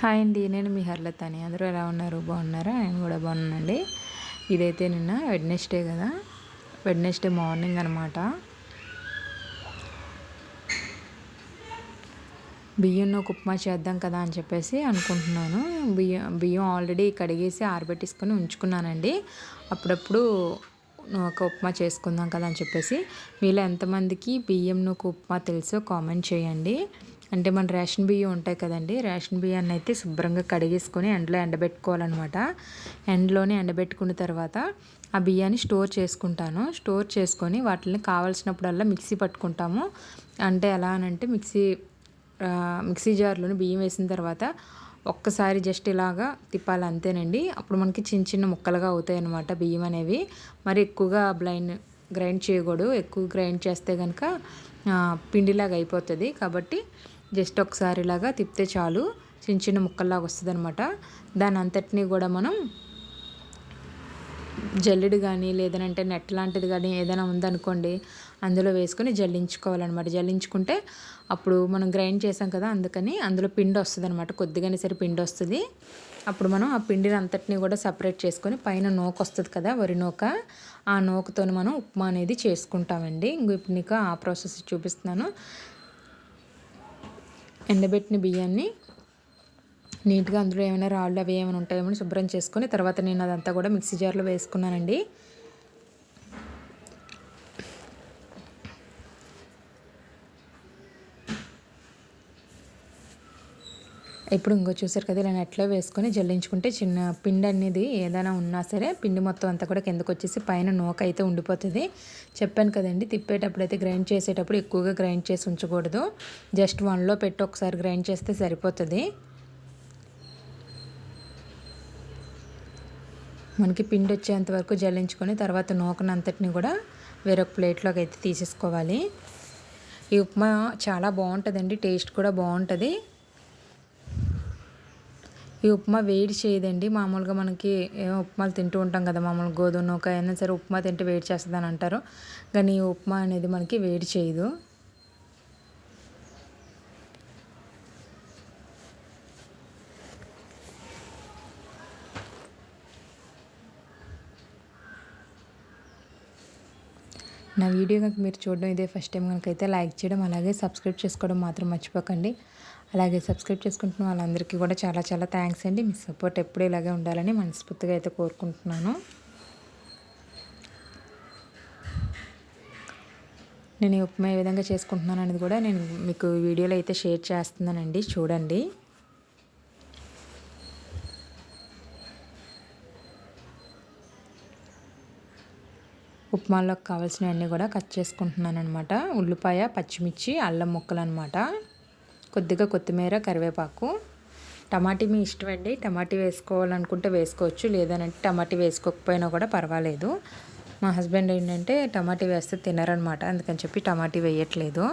Hi అండి నేను మీ హర్లత అని అందరూ ఎలా ఉన్నారు? బాగున్నారా? నేను కూడా బాగున్నానండి. ఇదైతే నిన్న వెడ్నెస్డే కదా. వెడ్నెస్డే మార్నింగ్ అనమాట బియ్యం ఉప్మా చేద్దాం కదా అని చెప్పేసి అనుకుంటున్నాను. బియ్యం బియ్యం ఆల్రెడీ కడిగేసి ఆరబెట్టేసుకొని ఉంచుకున్నానండి. అప్పుడప్పుడు ఒక ఉప్మా చేసుకుందాం కదా అని చెప్పేసి. మీలో ఎంతమందికి బియ్యం నూక ఉప్మా తెలుసో కామెంట్ చేయండి. అంటే మన రేషన్ బియ్యం ఉంటాయి కదండి రేషన్ బియ్యాన్ని అయితే శుభ్రంగా కడిగేసుకొని ఎండలో ఎండబెట్టుకోవాలన్నమాట. ఎండలోనే ఎండబెట్టుకున్న తర్వాత ఆ బియ్యాన్ని స్టోర్ చేసుకుంటాను. స్టోర్ చేసుకొని వాటిని కావాల్సినప్పుడల్లా మిక్సీ పట్టుకుంటాము. అంటే ఎలా అనంటే మిక్సీ మిక్సీ జార్లోని బియ్యం వేసిన తర్వాత ఒక్కసారి జస్ట్ ఇలాగా తిప్పాలి అంతేనండి. అప్పుడు మనకి చిన్న చిన్న ముక్కలుగా అవుతాయి అన్నమాట బియ్యం అనేవి. మరి ఎక్కువగా బ్లైండ్ గ్రైండ్ చేయకూడదు. ఎక్కువ గ్రైండ్ చేస్తే కనుక పిండిలాగా అయిపోతుంది. కాబట్టి జస్ట్ ఒకసారి ఇలాగా తిప్పితే చాలు. చిన్న చిన్న ముక్కల్లాగా వస్తుంది అనమాట దాని అంతటినీ కూడా మనం జల్లెడు కానీ లేదనంటే నెట్ లాంటిది కానీ ఏదైనా ఉందనుకోండి అందులో వేసుకొని జల్లించుకోవాలన్నమాట. జల్లించుకుంటే అప్పుడు మనం గ్రైండ్ చేసాం కదా అందుకని అందులో పిండి వస్తుంది అనమాట కొద్దిగానే సరే పిండి వస్తుంది. అప్పుడు మనం ఆ పిండిని అంతటినీ కూడా సపరేట్ చేసుకొని పైన నూక వస్తుంది కదా వరి నూక ఆ నూకతో మనం ఉప్మా అనేది చేసుకుంటామండి. ఇంక ఇప్పుడు నీకు ఆ ప్రాసెస్ చూపిస్తున్నాను. ఎండబెట్టిన బియ్యాన్ని నీట్గా అందులో ఏమైనా రాళ్ళు అవి ఏమైనా ఉంటాయేమో శుభ్రం చేసుకొని తర్వాత నేను అదంతా కూడా మిక్సీ జార్లో వేసుకున్నానండి. ఇప్పుడు ఇంకో చూసారు కదా ఇలా నెట్లో వేసుకొని జల్లించుకుంటే చిన్న పిండి అనేది ఏదైనా ఉన్నా సరే పిండి మొత్తం అంతా కూడా కిందకు వచ్చేసి పైన నూక అయితే ఉండిపోతుంది. చెప్పాను కదండి తిప్పేటప్పుడు అయితే గ్రైండ్ చేసేటప్పుడు ఎక్కువగా గ్రైండ్ చేసి ఉంచకూడదు. జస్ట్ వన్లో పెట్టి ఒకసారి గ్రైండ్ చేస్తే సరిపోతుంది. మనకి పిండి వచ్చేంత వరకు జల్లించుకొని తర్వాత నూకనంతటిని కూడా వేరొక ప్లేట్లోకి అయితే తీసేసుకోవాలి. ఈ ఉప్మా చాలా బాగుంటుందండి టేస్ట్ కూడా బాగుంటుంది. ఈ ఉప్మా వేడి చేయదండి. మామూలుగా మనకి ఉప్మాలు తింటూ ఉంటాం కదా మామూలు గోధుమ నూక అయినా సరే ఉప్మా తింటే వేడి చేస్తుంది అని అంటారు. కానీ ఈ ఉప్మా అనేది మనకి వేడి చేయదు. నా వీడియో కనుక మీరు చూడడం ఇదే ఫస్ట్ టైం కనుక అయితే లైక్ చేయడం అలాగే సబ్స్క్రైబ్ చేసుకోవడం మాత్రం మర్చిపోకండి. అలాగే సబ్స్క్రైబ్ చేసుకుంటున్న వాళ్ళందరికీ కూడా చాలా చాలా థ్యాంక్స్ అండి. మీ సపోర్ట్ ఎప్పుడూ ఇలాగే ఉండాలని మనస్ఫూర్తిగా అయితే కోరుకుంటున్నాను. నేను ఈ ఉప్మా ఏ విధంగా చేసుకుంటున్నాను అనేది కూడా నేను మీకు వీడియోలో అయితే షేర్ చేస్తున్నానండి. చూడండి. ఉప్మాలోకి కావాల్సినవన్నీ కూడా కట్ చేసుకుంటున్నాను అనమాట ఉల్లిపాయ పచ్చిమిర్చి అల్లం ముక్కలు అనమాట కొద్దిగా కొత్తిమీర కరివేపాకు. టమాటీ మీ ఇష్టం అండి. టమాటీ వేసుకోవాలనుకుంటే వేసుకోవచ్చు. లేదనంటే టమాటీ వేసుకోకపోయినా కూడా పర్వాలేదు. మా హస్బెండ్ ఏంటంటే టమాటీ వేస్తే తినరనమాట. అందుకని చెప్పి టమాటీ వేయట్లేదు.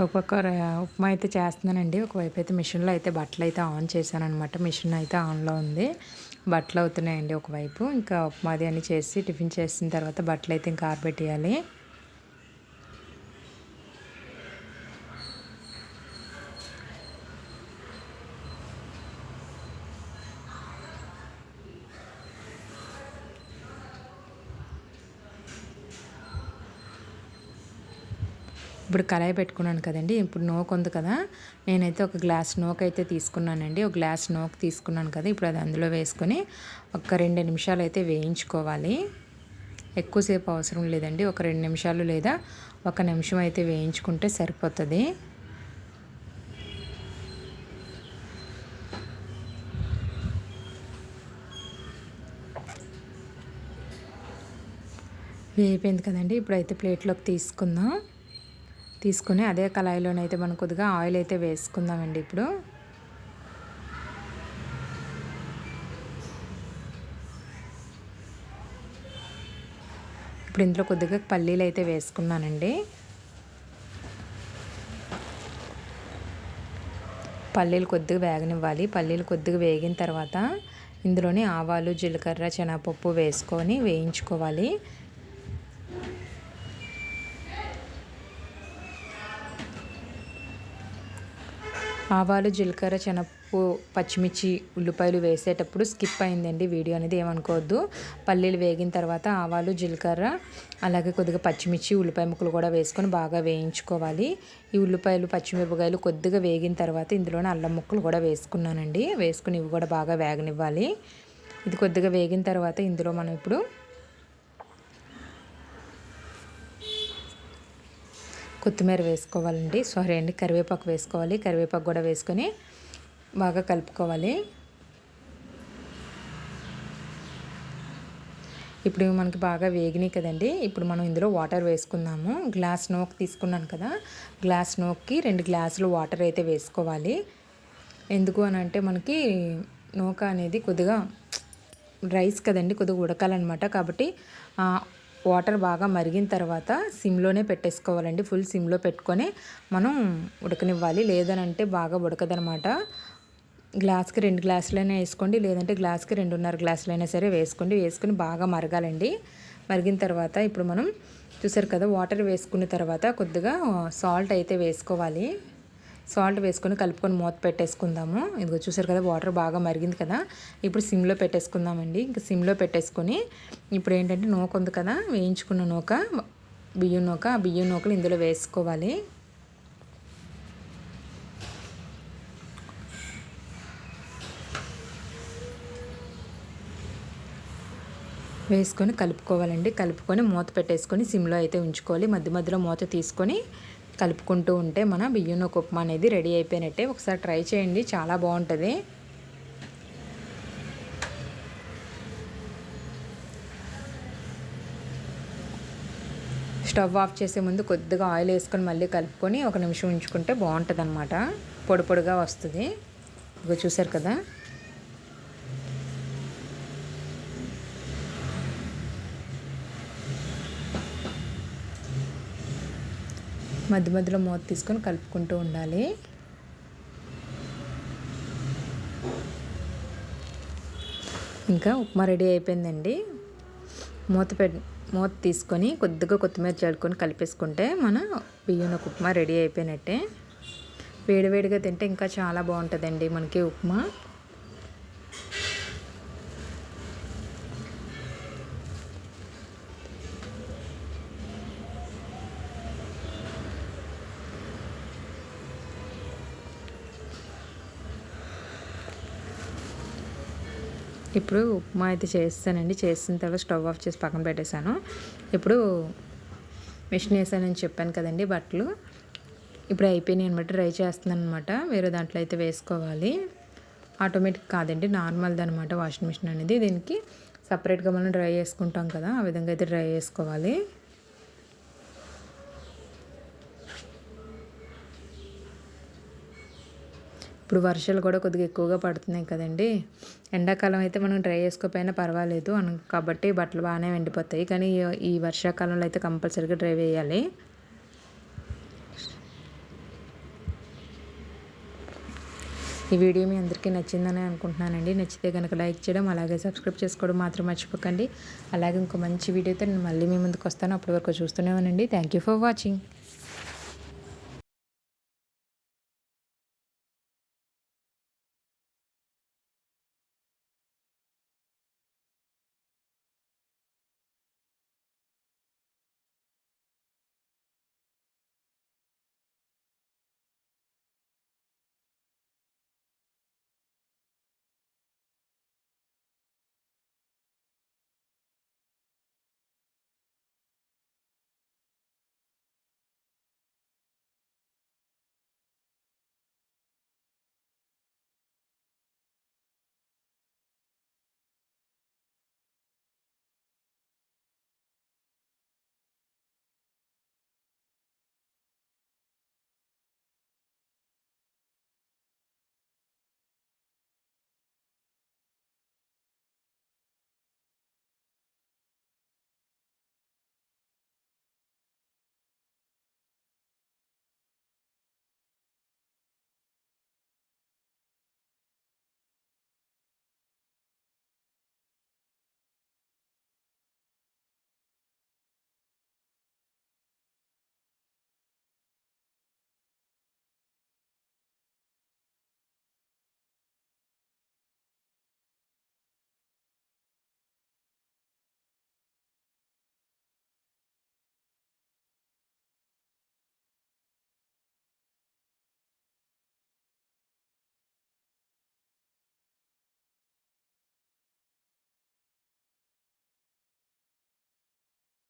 ఒక్కొక్క ఉప్మా అయితే చేస్తున్నానండి. ఒకవైపు అయితే మిషన్లో అయితే బట్టలు అయితే ఆన్ చేశానమాట మిషన్ అయితే ఆన్లో ఉంది. బట్టలు అవుతున్నాయండి ఒకవైపు. ఇంకా ఉప్మాది అని చేసి టిఫిన్ చేసిన తర్వాత బట్టలు అయితే ఇంకా ఆరబెట్టేయాలి. ఇప్పుడు కళాయి పెట్టుకున్నాను కదండి. ఇప్పుడు నోక్ ఉంది కదా. నేనైతే ఒక గ్లాస్ నోక్ అయితే తీసుకున్నానండి. ఒక గ్లాస్ నోక్ తీసుకున్నాను కదా. ఇప్పుడు అది అందులో వేసుకొని ఒక రెండు నిమిషాలు అయితే వేయించుకోవాలి. ఎక్కువసేపు అవసరం లేదండి. ఒక రెండు నిమిషాలు లేదా ఒక నిమిషం అయితే వేయించుకుంటే సరిపోతుంది. వేయిపోయింది కదండి. ఇప్పుడైతే ప్లేట్లోకి తీసుకుందాం. తీసుకుని అదే కళాయిలోనైతే మనం కొద్దిగా ఆయిల్ అయితే వేసుకుందామండి ఇప్పుడు. ఇప్పుడు ఇందులో కొద్దిగా పల్లీలు అయితే వేసుకున్నానండి. పల్లీలు కొద్దిగా వేగనివ్వాలి. పల్లీలు కొద్దిగా వేగిన తర్వాత ఇందులోని ఆవాలు జీలకర్ర శనగపప్పు వేసుకొని వేయించుకోవాలి. ఆవాలు జీలకర్ర చెనప్పు పచ్చిమిర్చి ఉల్లిపాయలు వేసేటప్పుడు స్కిప్ అయిందండి వీడియో అనేది ఏమనుకోవద్దు. పల్లీలు వేగిన తర్వాత ఆవాలు జీలకర్ర అలాగే కొద్దిగా పచ్చిమిర్చి ఉల్లిపాయ ముక్కలు కూడా వేసుకొని బాగా వేయించుకోవాలి. ఈ ఉల్లిపాయలు పచ్చిమిరపకాయలు కొద్దిగా వేగిన తర్వాత ఇందులోనే అల్లం ముక్కలు కూడా వేసుకున్నానండి. వేసుకుని ఇవి కూడా బాగా వేగనివ్వాలి. ఇది కొద్దిగా వేగిన తర్వాత ఇందులో మనం ఇప్పుడు కొత్తిమీర వేసుకోవాలండి. సారీ అండి కరివేపాకు వేసుకోవాలి. కరివేపాకు కూడా వేసుకొని బాగా కలుపుకోవాలి. ఇప్పుడు మనకి బాగా వేగినాయి కదండి. ఇప్పుడు మనం ఇందులో వాటర్ వేసుకుందాము. గ్లాస్ నోక్ తీసుకున్నాను కదా. గ్లాస్ నోక్కి రెండు గ్లాసులు వాటర్ అయితే వేసుకోవాలి. ఎందుకు అని అంటే మనకి నూక అనేది కొద్దిగా రైస్ కదండి కొద్దిగా ఉడకాలన్నమాట. కాబట్టి వాటర్ బాగా మరిగిన తర్వాత సిమ్లోనే పెట్టేసుకోవాలండి. ఫుల్ సిమ్లో పెట్టుకొని మనం ఉడకనివ్వాలి. లేదనంటే బాగా ఉడకదనమాట. గ్లాస్కి రెండు గ్లాసులైనా వేసుకోండి. లేదంటే గ్లాస్కి రెండున్నర గ్లాసులైనా సరే వేసుకోండి. వేసుకుని బాగా మరగాలండి. మరిగిన తర్వాత ఇప్పుడు మనం చూసారు కదా వాటర్ వేసుకున్న తర్వాత కొద్దిగా సాల్ట్ అయితే వేసుకోవాలి. సాల్ట్ వేసుకొని కలుపుకొని మూత పెట్టేసుకుందాము. ఇదిగో చూసారు కదా వాటర్ బాగా మరిగింది కదా. ఇప్పుడు సిమ్లో పెట్టేసుకుందామండి. ఇంకా సిమ్లో పెట్టేసుకొని ఇప్పుడు ఏంటంటే నూక ఉంది కదా వేయించుకున్న నూక బియ్యం నూక ఆ బియ్యం నూకలు ఇందులో వేసుకోవాలి. వేసుకొని కలుపుకోవాలండి. కలుపుకొని మూత పెట్టేసుకొని సిమ్లో అయితే ఉంచుకోవాలి. మధ్య మధ్యలో మూత తీసుకొని కలుపుకుంటూ ఉంటే మన బియ్యం ఉప్మా అనేది రెడీ అయిపోయినట్టే. ఒకసారి ట్రై చేయండి చాలా బాగుంటుంది. స్టవ్ ఆఫ్ చేసే ముందు కొద్దిగా ఆయిల్ వేసుకొని మళ్ళీ కలుపుకొని ఒక నిమిషం ఉంచుకుంటే బాగుంటుంది అనమాట పొడి పొడిగా వస్తుంది. ఇగో చూసారు కదా? మధ్య మధ్యలో మూత తీసుకొని కలుపుకుంటూ ఉండాలి. ఇంకా ఉప్మా రెడీ అయిపోయిందండి. మూత పె మూత తీసుకొని కొద్దిగా కొత్తిమీర చల్లుకొని కలిపేసుకుంటే మన బియ్యం ఉప్మా రెడీ అయిపోయినట్టే. వేడివేడిగా తింటే ఇంకా చాలా బాగుంటుందండి మనకి ఉప్మా. ఇప్పుడు ఉప్మా అయితే చేస్తానండి. చేసిన తర్వాత స్టవ్ ఆఫ్ చేసి పక్కన పెట్టేశాను. ఇప్పుడు మిషన్ వేసానని చెప్పాను కదండి బట్టలు. ఇప్పుడు అయిపోయినాయి అనమాట డ్రై చేస్తున్నాను అనమాట వేరే దాంట్లో అయితే వేసుకోవాలి. ఆటోమేటిక్ కాదండి. నార్మల్ది అనమాట వాషింగ్ మిషన్ అనేది. దీనికి సపరేట్గా మనం డ్రై చేసుకుంటాం కదా. ఆ విధంగా అయితే డ్రై చేసుకోవాలి. ఇప్పుడు వర్షాలు కూడా కొద్దిగా ఎక్కువగా పడుతున్నాయి కదండి. ఎండాకాలం అయితే మనం డ్రై చేసుకోకపోయినా పర్వాలేదు కాబట్టి బట్టలు బాగానే ఎండిపోతాయి కానీ ఈ వర్షాకాలంలో అయితే కంపల్సరీగా డ్రై వేయాలి. ఈ వీడియో మీ అందరికీ నచ్చిందని అనుకుంటున్నానండి. నచ్చితే కనుక లైక్ చేయడం అలాగే సబ్స్క్రైబ్ చేసుకోవడం మాత్రం మర్చిపోకండి. అలాగే ఇంకో మంచి వీడియోతో నేను మళ్ళీ మీ ముందుకు వస్తాను. అప్పటి వరకు చూస్తూనే ఉండండి. Thank you for watching